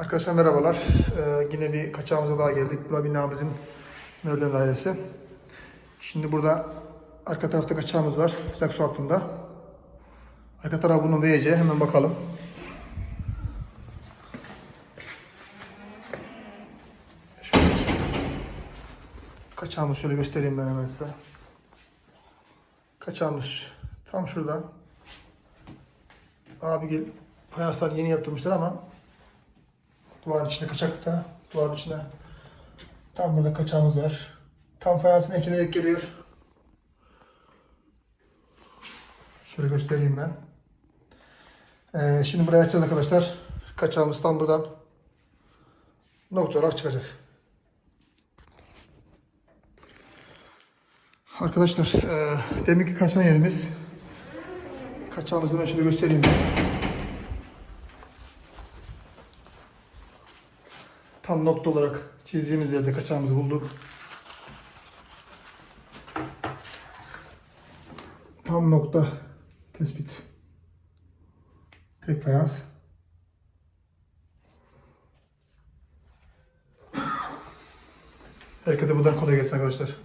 Arkadaşlar merhabalar. Ee, yine bir kaçağımıza daha geldik. Bura binamızın Mevlen dairesi. Şimdi burada arka tarafta kaçağımız var. Sıcak su altında. Arka taraf bunun VC. Hemen bakalım. Şöyle kaçağımız şöyle göstereyim ben hemen size. Kaçağımız tam şurada. Abi gel fayanslar yeni yaptırmışlar ama duvarın içine kaçakta duvarın içine tam burada kaçağımız var. Tam fayansın ekine denk geliyor. Şöyle göstereyim ben. Ee, şimdi buraya açacağız arkadaşlar. Kaçağımız tam buradan nokta olarak çıkacak. Arkadaşlar e, deminki kaçan yerimiz kaçağımızı ben şöyle göstereyim. Tam nokta olarak çizdiğimiz yerde kaçağımızı bulduk. Tam nokta tespit. Tek fayans. Herkese buradan kolay gelsin arkadaşlar.